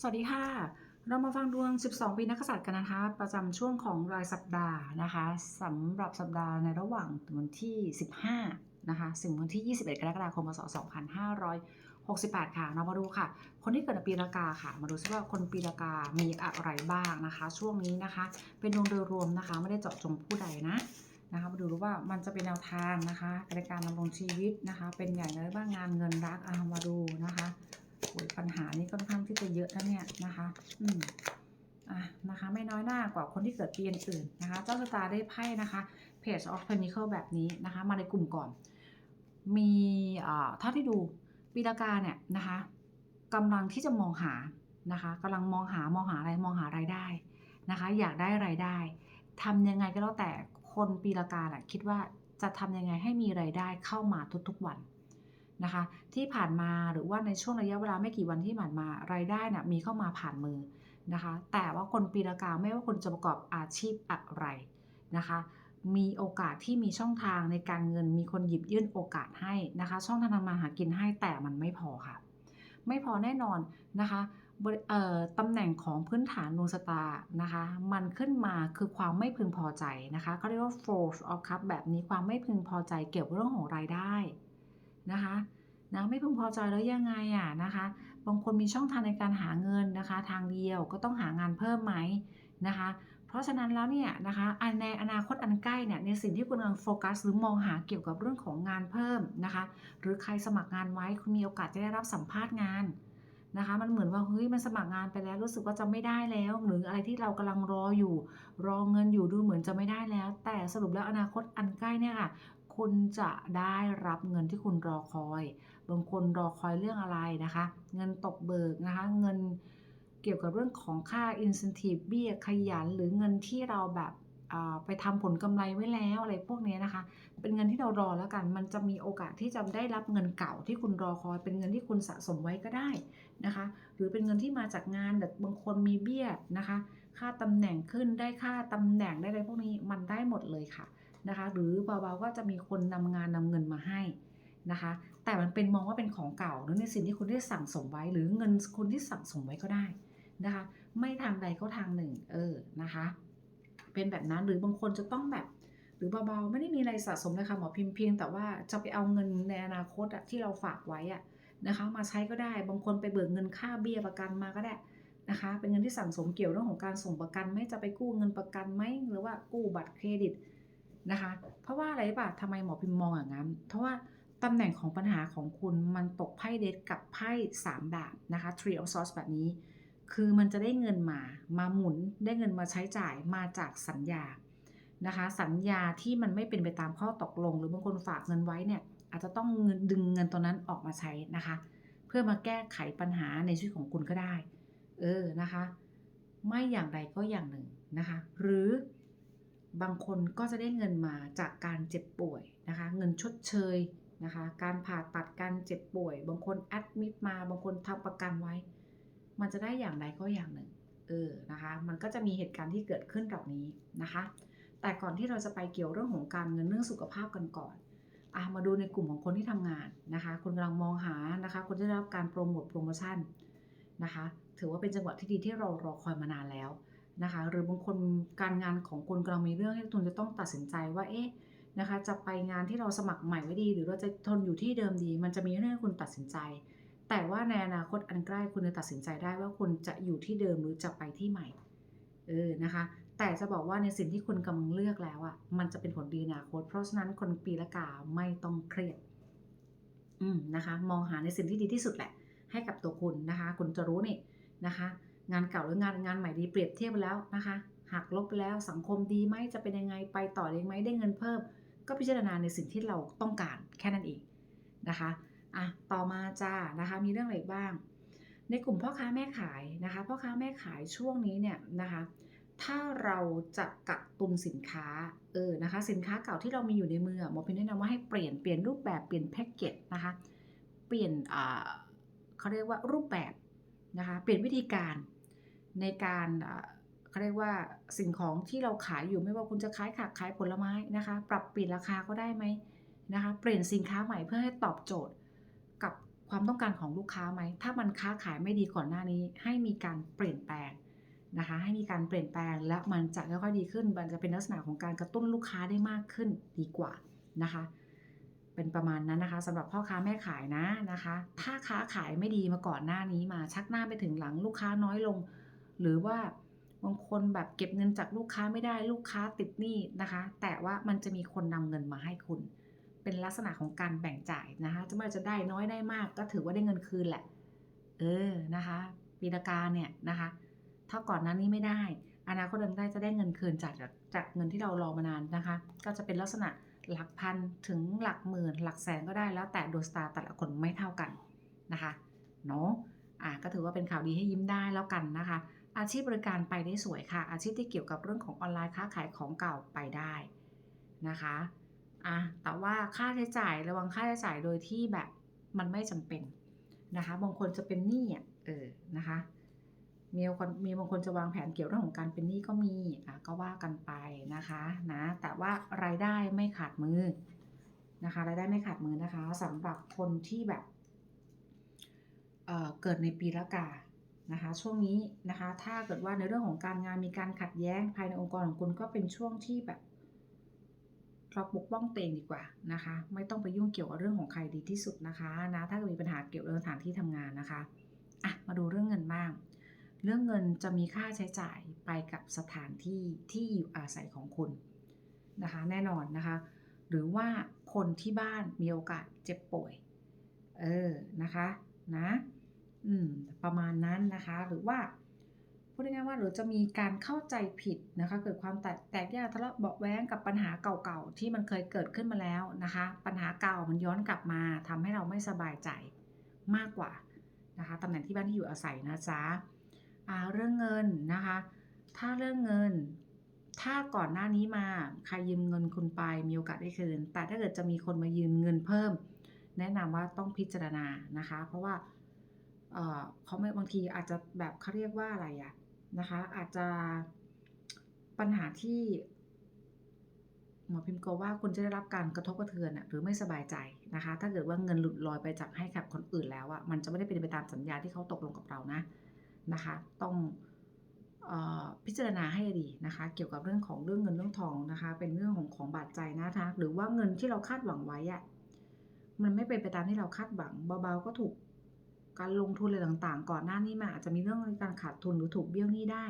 สวัสดีค่ะ เรามาฟังดวง 12 ปีนักษัตริย์กันนะคะ ประจำช่วงของรายสัปดาห์นะคะสำหรับสัปดาห์ในระหว่างวันที่ 15 นะคะถึงวันที่ 21 กรกฎาคมพศ2568 ค่ะ เรามาดูค่ะ คนที่เกิดในปีละกาค่ะ มาดูซิว่าคนปีละกามีอะไรบ้างนะคะ ช่วงนี้นะคะ เป็นดวงโดยรวมนะคะ ไม่ได้เจาะจงผู้ใดนะนะคะมาดูรู้ว่ามันจะเป็นแนวทางนะคะในการดำรงชีวิตนะคะ เป็นอย่างไรบ้างงานเงินรักอะมาดูนะคะ ปัญหานี้ค่อนข้างที่จะเยอะนะเนี่ยนะคะ อืมอะนะคะ ไม่น้อยหน้ากว่าคนที่เกิดปีอื่นๆนะคะ เจ้าชะตาได้ไพ่นะคะ Page of Pentacle แบบนี้นะคะ มาในกลุ่มก่อน มีอ่าเท่าที่ดูปีละกาเนี่ยนะคะกำลังที่จะมองหานะคะกำลังมองหามองหาอะไรมองหารายได้นะคะ อยากได้รายได้ทำยังไงก็แล้วแต่คนปีละกาแหละคิดว่าจะทำยังไงให้มีรายได้เข้ามาทุกๆวัน นะคะ ที่ผ่านมาหรือว่าในช่วงระยะเวลาไม่กี่วันที่ผ่านมารายได้นะมีเข้ามาผ่านมือนะคะ แต่ว่าคนปีละกาไม่ว่าคุณจะประกอบอาชีพอะไรนะคะ มีโอกาสที่มีช่องทางในการเงินมีคนหยิบยื่นโอกาสให้นะคะ ช่องทางทำมาหากินให้แต่มันไม่พอค่ะ ไม่พอแน่นอนนะคะตำแหน่งของพื้นฐานดวงชะตานะคะ มันขึ้นมาคือความไม่พึงพอใจนะคะเขาเรียกว่า force of cup แบบนี้ความไม่พึงพอใจเกี่ยวกับเรื่องของรายได้ นะคะนะไม่พึงพอใจแล้วยังไงอะนะคะ บางคนมีช่องทางในการหาเงินนะคะ ทางเดียวก็ต้องหางานเพิ่มไหมนะคะ เพราะฉะนั้นแล้วเนี่ยนะคะนในอนาคตอันใกล้เนี่ยในสิ่งที่คุณกำลังโฟกัส หรือมองหาเกี่ยวกับเรื่องของงานเพิ่มนะคะ หรือใครสมัครงานไว้คุณมีโอกาสจะได้รับสัมภาษณ์งานนะคะ มันเหมือนว่าเฮ้ยมันสมัครงานไปแล้วรู้สึกว่าจะไม่ได้แล้ว หรืออะไรที่เรากำลังรออยู่ รอเงินอยู่ดูเหมือนจะไม่ได้แล้ว แต่สรุปแล้วอนาคตอันใกล้เนี่ยค่ะ คุณจะได้รับเงินที่คุณรอคอย บางคนรอคอยเรื่องอะไรนะคะ เงินตกเบิกนะคะ เงินเกี่ยวกับเรื่องของค่า incentive เบี้ยขยัน หรือเงินที่เราแบบไปทำผลกำไรไว้แล้วอะไรพวกนี้นะคะ เป็นเงินที่เรารอแล้วกัน มันจะมีโอกาสที่จะได้รับเงินเก่าที่คุณรอคอย เป็นเงินที่คุณสะสมไว้ก็ได้นะคะ หรือเป็นเงินที่มาจากงานแบบบางคนมีเบี้ยนะคะ ค่าตำแหน่งขึ้นได้ค่าตำแหน่งได้อะไรพวกนี้มันได้หมดเลยค่ะ นะคะ หรือเบาๆก็จะมีคนนำงานนำเงินมาให้นะคะ แต่มันเป็นมองว่าเป็นของเก่าหรือในสิ่งที่คุณได้สั่งสมไว้ หรือเงินคุณที่สั่งสมไว้ก็ได้นะคะ ไม่ทางใดก็ทางหนึ่ง เออนะคะ เป็นแบบนั้นหรือบางคนจะต้องแบบ หรือเบาๆไม่ได้มีอะไรสะสมเลยค่ะหมอพิมพ์เพียงแต่ว่าจะไปเอาเงินในอนาคตที่เราฝากไว้อะนะคะ มาใช้ก็ได้บางคนไปเบิกเงินค่าเบี้ยประกันมาก็ได้นะคะเป็นเงินที่สั่งสมเกี่ยวเรื่องของการส่งประกันไหม่จะไปกู้เงินประกันไหมหรือว่ากู้บัตรเครดิต นะคะ เพราะว่าอะไรป่ะทำไมหมอพิมพ์มองอย่างนั้น เพราะว่าตำแหน่งของปัญหาของคุณมันตกไพ่เดทกับไพ่3ดาบนะคะ Three of Swords แบบนี้ คือมันจะได้เงินมา มาหมุน ได้เงินมาใช้จ่ายมาจากสัญญา นะคะ สัญญาที่มันไม่เป็นไปตามข้อตกลง หรือบางคนฝากเงินไว้เนี่ย อาจจะต้องเงินดึงเงินตัวนั้นออกมาใช้นะคะ เพื่อมาแก้ไขปัญหาในชีวิตของคุณก็ได้ เออ นะคะ ไม่อย่างใดก็อย่างหนึ่งนะคะ หรือ บางคนก็จะได้เงินมาจากการเจ็บป่วยนะคะ เงินชดเชยนะคะ การผ่าตัดการเจ็บป่วย บางคนแอดมิดมา บางคนทำประกันไว้ มันจะได้อย่างใดก็อย่างหนึ่ง เออ นะคะ มันก็จะมีเหตุการณ์ที่เกิดขึ้นเหล่านี้นะคะ แต่ก่อนที่เราจะไปเกี่ยวเรื่องของการเงินเรื่องสุขภาพกันก่อนอะมาดูในกลุ่มของคนที่ทำงานนะคะคุณกำลังมองหานะคะ คนที่ได้รับการโปรโมทโปรโมชั่นนะคะ ถือว่าเป็นจังหวะที่ดีที่เรารอคอยมานานแล้ว นะคะหรือบางคนการงานของคุณกำลังมีเรื่องให้คุณจะต้องตัดสินใจว่าเอ๊ะนะคะจะไปงานที่เราสมัครใหม่ไว้ดี หรือเราจะทนอยู่ที่เดิมดี มันจะมีเรื่องคุณตัดสินใจ แต่ว่าในอนาคตอันใกล้คุณจะตัดสินใจได้ว่าคุณจะอยู่ที่เดิมหรือจะไปที่ใหม่เออนะคะแต่จะบอกว่าในสิ่งที่คุณกำลังเลือกแล้วอะ่ะมันจะเป็นผลดีอนาคต เพราะฉะนั้นคนปีละกาไม่ต้องเครียดอืมนะคะมองหาในสิ่งที่ดีที่สุดแหละ ให้กับตัวคุณนะคะ คุณจะรู้นี่นะคะ งานเก่าหรืองานงานใหม่ดีเปรียบเทียบไปแล้วนะคะหักลบไปแล้วสังคมดีไหมจะเป็นยังไงไปต่อได้ไหมได้เงินเพิ่ม ก็พิจารณาในสิ่งที่เราต้องการแค่นั้นเองนะคะอะต่อมาจ้านะคะมีเรื่องอะไรบ้าง ในกลุ่มพ่อค้าแม่ขายนะคะพ่อค้าแม่ขายช่วงนี้เนี่ยนะคะถ้าเราจะกักตุนสินค้าเออนะคะสินค้าเก่าที่เรามีอยู่ในมือหมอพิมแนะนำว่าให้เปลี่ยนเปลี่ยนรูปแบบเปลี่ยนแพ็กเกจนะคะเปลี่ยนเขาเรียกว่ารูปแบบนะคะเปลี่ยนวิธีการ ในการเขาเรียกว่าสิ่งของที่เราขายอยู่ไม่ว่าคุณจะขายผักขายผลไม้นะคะ ปรับเปลี่ยนราคาก็ได้ไหมนะคะเปลี่ยนสินค้าใหม่เพื่อให้ตอบโจทย์กับความต้องการของลูกค้าไหม ถ้ามันค้าขายไม่ดีก่อนหน้านี้ ให้มีการเปลี่ยนแปลงนะคะ ให้มีการเปลี่ยนแปลงและมันจะค่อยๆดีขึ้น มันจะเป็นลักษณะของการกระตุ้นลูกค้าได้มากขึ้นดีกว่านะคะ เป็นประมาณนั้นนะคะสำหรับพ่อค้าแม่ขายนะนะคะ ถ้าค้าขายไม่ดีมาก่อนหน้านี้มาชักหน้าไปถึงหลังลูกค้าน้อยลง หรือว่าบางคนแบบเก็บเงินจากลูกค้าไม่ได้ลูกค้าติดหนี้นะคะ แต่ว่ามันจะมีคนนำเงินมาให้คุณ เป็นลักษณะของการแบ่งจ่ายนะคะจะไม่จะได้น้อยได้มาก ก็ถือว่าได้เงินคืนแหละ เออนะคะปีละกาเนี่ยนะคะถ้าก่อนหน้านี้ไม่ได้ อนาคตเดินได้จะได้เงินคืนจากจากเงินที่เรารอมานานนะคะ ก็จะเป็นลักษณะหลักพันถึงหลักหมื่น หลักแสนก็ได้แล้วแต่ดวงชะตาแต่ละคนไม่เท่ากันนะคะเนาะอะก็ถือว่าเป็นข่าวดีให้ยิ้มได้แล้วกันนะคะ อาชีพบริการไปได้สวยค่ะ อาชีพที่เกี่ยวกับเรื่องของออนไลน์ค้าขายของเก่าไปได้นะคะอะแต่ว่าค่าใช้จ่ายระวังค่าใช้จ่ายโดยที่แบบมันไม่จำเป็นนะคะ บางคนจะเป็นหนี้อะเออนะคะมีคนมีบางคนจะวางแผนเกี่ยวเรื่องของการเป็นหนี้ก็มีอะก็ว่ากันไปนะคะนะแต่ว่ารายได้ไม่ขาดมือนะคะรายได้ไม่ขาดมือนะคะสำหรับคนที่แบบเอ่อเกิดในปีละกา นะคะช่วงนี้นะคะถ้าเกิดว่าในเรื่องของการงานมีการขัดแย้งภายในองค์กรของคุณก็เป็นช่วงที่แบบเราปกป้องตัวเองดีกว่านะคะ ไม่ต้องไปยุ่งเกี่ยวกับเรื่องของใครดีที่สุดนะคะนะถ้าเกิดมีปัญหาเกี่ยวกับสถานที่ทำงานนะคะอะมาดูเรื่องเงินบ้าง เรื่องเงินจะมีค่าใช้จ่ายไปกับสถานที่ที่อยู่อาศัยของคุณนะคะแน่นอนนะคะ หรือว่าคนที่บ้านมีโอกาสเจ็บป่วย เออนะคะนะ อืมประมาณนั้นนะคะ หรือว่าพูดง่ายๆว่าหรือจะมีการเข้าใจผิดนะคะ เกิดความแตกแตกแยกทะเลาะเบาะแว้งกับปัญหาเก่าๆที่มันเคยเกิดขึ้นมาแล้วนะคะ ปัญหาเก่ามันย้อนกลับมาทำให้เราไม่สบายใจมากกว่านะคะตำแหน่งที่บ้านที่อยู่อาศัยนะจ๊ะเรื่องเงินนะคะ ถ้าเรื่องเงิน ถ้าก่อนหน้านี้มาใครยืมเงินคุณไปมีโอกาสได้คืน แต่ถ้าเกิดจะมีคนมายืมเงินเพิ่ม แนะนำว่าต้องพิจารณานะคะ เพราะว่า เขาไม่บางทีอาจจะแบบเขาเรียกว่าอะไรอะนะคะ อาจจะปัญหาที่หมอพิมพ์ก็ว่าคุณจะได้รับการกระทบกระเทือนอะหรือไม่สบายใจนะคะ ถ้าเกิดว่าเงินหลุดลอยไปจากให้กับคนอื่นแล้วอะมันจะไม่ได้เป็นไปตามสัญญาที่เขาตกลงกับเรานะนะคะ ต้องพิจารณาให้ดีนะคะ เกี่ยวกับเรื่องของเรื่องเงินเรื่องทองนะคะ เป็นเรื่องของของบาดใจนะคะหรือว่าเงินที่เราคาดหวังไว้อะมันไม่เป็นไปตามที่เราคาดหวังเบาๆก็ถูก การลงทุนอะไรต่างๆ ก่อนหน้านี้มาอาจจะมีเรื่องการขาดทุนหรือถูกเบี้ยวหนี้ได้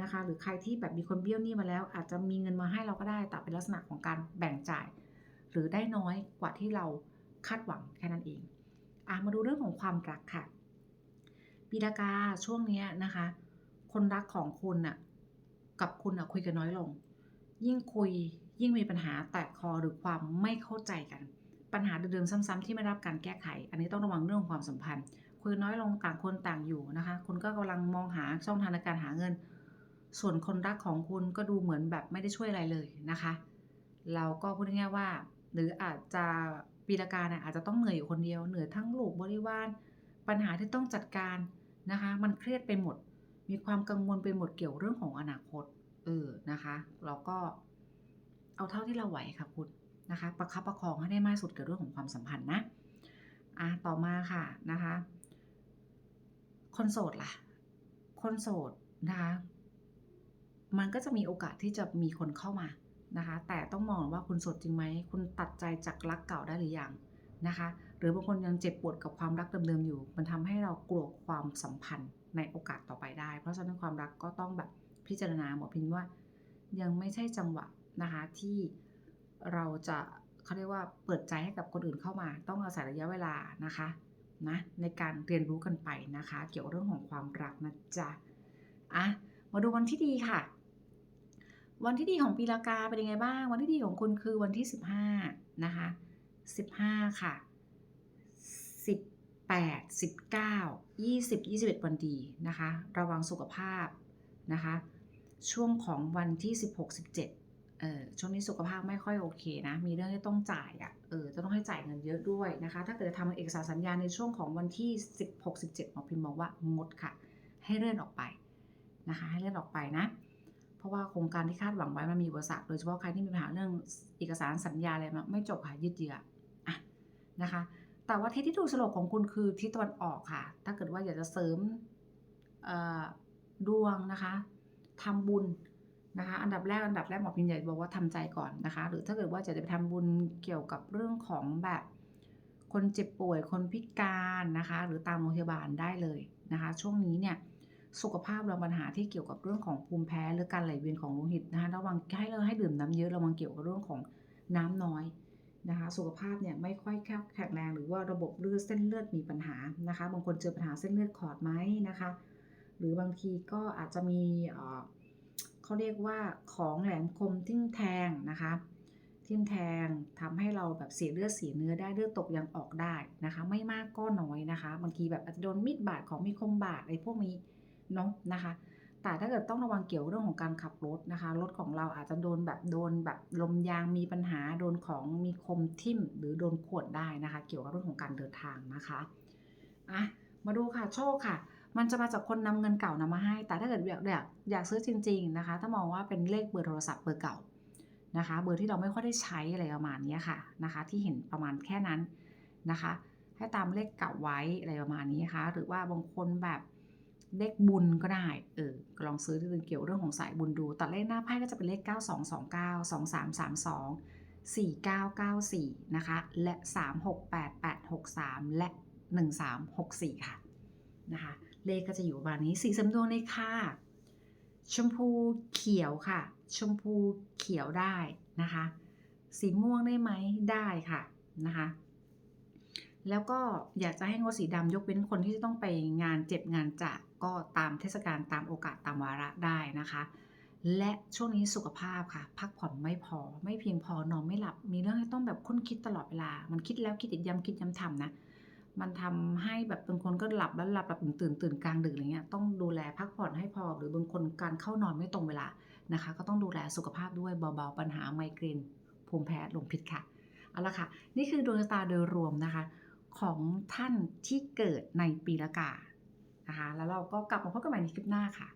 นะคะ หรือใครที่แบบมีคนเบี้ยวหนี้มาแล้ว อาจจะมีเงินมาให้เราก็ได้แต่เป็นลักษณะของการแบ่งจ่าย หรือได้น้อยกว่าที่เราคาดหวังแค่นั้นเองอะมาดูเรื่องของความรักค่ะ ปีละกาช่วงนี้นะคะ คนรักของคุณน่ะกับคุณน่ะคุยกันน้อยลง ยิ่งคุยยิ่งมีปัญหาแตกคอหรือความไม่เข้าใจกัน ปัญหาเดิมๆซ้ำๆที่ไม่รับการแก้ไข อันนี้ต้องระวังเรื่องของความสัมพันธ์ คุยน้อยลงต่างคนต่างอยู่นะคะ คุณก็กำลังมองหาช่องทางในการหาเงิน ส่วนคนรักของคุณก็ดูเหมือนแบบไม่ได้ช่วยอะไรเลยนะคะ เราก็พูดง่ายๆว่า หรืออาจจะปีละกาเนี่ยอาจจะต้องเหนื่อยอยู่คนเดียวเหนื่อยทั้งลูกบริวาร ปัญหาที่ต้องจัดการนะคะ มันเครียดไปหมด มีความกังวลไปหมดเกี่ยวเรื่องของอนาคตเออนะคะ เราก็เอาเท่าที่เราไหวค่ะคุณนะคะ ประคับประคองให้ได้มากสุดเกี่ยวเรื่องของความสัมพันธ์นะอะต่อมาค่ะนะคะ คนโสดล่ะ คนโสดนะคะมันก็จะมีโอกาสที่จะมีคนเข้ามานะคะ แต่ต้องมองว่าคุณโสดจริงไหม คุณตัดใจจากรักเก่าได้หรือยังนะคะ หรือบางคนยังเจ็บปวดกับความรักเดิมๆอยู่ มันทำให้เรากลัวความสัมพันธ์ในโอกาสต่อไปได้ เพราะฉะนั้นความรักก็ต้องแบบพิจารณาหมอพินว่า ยังไม่ใช่จังหวะนะคะที่เราจะเขาเรียกว่าเปิดใจให้กับคนอื่นเข้ามา ต้องอาศัยระยะเวลานะคะ นะในการเรียนรู้กันไปนะคะ เกี่ยวกับเรื่องของความรักนะจ๊ะอะมาดูวันที่ดีค่ะ วันที่ดีของปีละกาเป็นยังไงบ้าง วันที่ดีของคุณคือวันที่ 15นะคะ15 ค่ะ 18 19 20 21 วันดีนะคะ ระวังสุขภาพนะคะ ช่วงของวันที่ 16 17 เออช่วงนี้สุขภาพไม่ค่อยโอเคนะ มีเรื่องที่ต้องจ่ายอะ่ะ เออ จะต้องให้จ่ายเงินเยอะด้วยนะคะ ถ้าเกิดทำเอกสารสัญญาในช่วงของวันที่ 16 17หมอพิมพ์บอกว่างดค่ะ ให้เลื่อนออกไปนะคะ ให้เลื่อนออกไปนะ เพราะว่าโครงการที่คาดหวังไว้มันมีอุปสรรคโดยเฉพาะใครที่มีปัญหาเรื่องเอกสารสัญญาอะไรมาไม่จบค่ะยืดเยื้ออะนะคะ แต่ว่าทิศที่ถูกโฉลกของคุณคือทิศตะวันออกค่ะ ถ้าเกิดว่าอยากจะเสริมดวงนะคะทำบุญ นะคะอันดับแรกอันดับแรกหมอพิมใหญ่บอกว่าทำใจก่อนนะคะ หรือถ้าเกิดว่าจะไปทำบุญเกี่ยวกับเรื่องของแบบ คนเจ็บป่วยคนพิการนะคะ หรือตามโรงพยาบาลได้เลยนะคะ ช่วงนี้เนี่ยสุขภาพเราปัญหาที่เกี่ยวกับเรื่องของภูมิแพ้หรือการไหลเวียนของโลหิตนะคะระวังให้เราให้ดื่มน้ำเยอะระวังเกี่ยวกับเรื่องของน้ำน้อยนะคะ สุขภาพเนี่ยไม่ค่อยแข็งแรงหรือว่าระบบเลือดเส้นเลือดมีปัญหานะคะ บางคนเจอปัญหาเส้นเลือดขอดไหมนะคะ หรือบางทีก็อาจจะมี เขาเรียกว่าของแหลมคมทิ่มแทงนะคะทิ่มแทงทำให้เราแบบเสียเลือดเสียเนื้อได้เลือดตกยังออกได้นะคะ ไม่มากก็น้อยนะคะบางทีแบบอาจจะโดนมีดบาดของมีคมบาดไอ้พวกนี้เนาะนะคะ แต่ถ้าเกิดต้องระวังเกี่ยวเรื่องของการขับรถนะคะ รถของเราอาจจะโดนแบบโดนแบบลมยางมีปัญหาโดนของมีคมทิ่ม หรือโดนขวดได้นะคะ เกี่ยวกับเรื่องของการเดินทางนะคะอะมาดูค่ะโชคค่ะ มันจะมาจากคนนำเงินเก่านำมาให้ แต่ถ้าเกิดอยากอยากอยากซื้อจริง ๆนะคะ ถ้ามองว่าเป็นเลขเบอร์โทรศัพท์เบอร์เก่านะคะ เบอร์ที่เราไม่ค่อยได้ใช้อะไรประมาณนี้ค่ะนะคะ ที่เห็นประมาณแค่นั้นนะคะ ให้ตามเลขเก่าไว้อะไรประมาณนี้นะคะหรือว่าบางคนแบบเลขบุญก็ได้เออลองซื้อที่เป็นเกี่ยวเรื่องของสายบุญดูตัดเลขหน้าไพ่ก็จะเป็นเลข 9229 2332 4994 นะคะ และ 368 863 และ 1364 ค่ะ นะคะ เลขก็จะอยู่ประมาณนี้สีสำดวงเลยค่ะ ชมพูเขียวค่ะ ชมพูเขียวได้นะคะ สีม่วงได้ไหมได้ค่ะนะคะ แล้วก็อยากจะให้งดสีดำยกเว้นคนที่จะต้องไปงานเจ็บงานจะก็ตามเทศกาลตามโอกาสตามวาระได้นะคะ และช่วงนี้สุขภาพค่ะ พักผ่อนไม่พอไม่เพียงพอนอนไม่หลับ มีเรื่องให้ต้องแบบคุ้นคิดตลอดเวลา มันคิดแล้วคิดอีกย้ำคิดย้ำทำนะ มันทำให้แบบบางคนก็หลับแล้วหลับหลับตื่นตื่นตื่นกลางดึกอะไรเงี้ยต้องดูแลพักผ่อนให้พอ หรือบางคนการเข้านอนไม่ตรงเวลานะคะ ก็ต้องดูแลสุขภาพด้วยเบาๆปัญหาไมเกรนภูมิแพ้ลมพิษค่ะเอาละค่ะ นี่คือดวงชะตาโดยรวมนะคะ ของท่านที่เกิดในปีละกานะคะ แล้วเราก็กลับมาพบกันใหม่ในคลิปหน้าค่ะ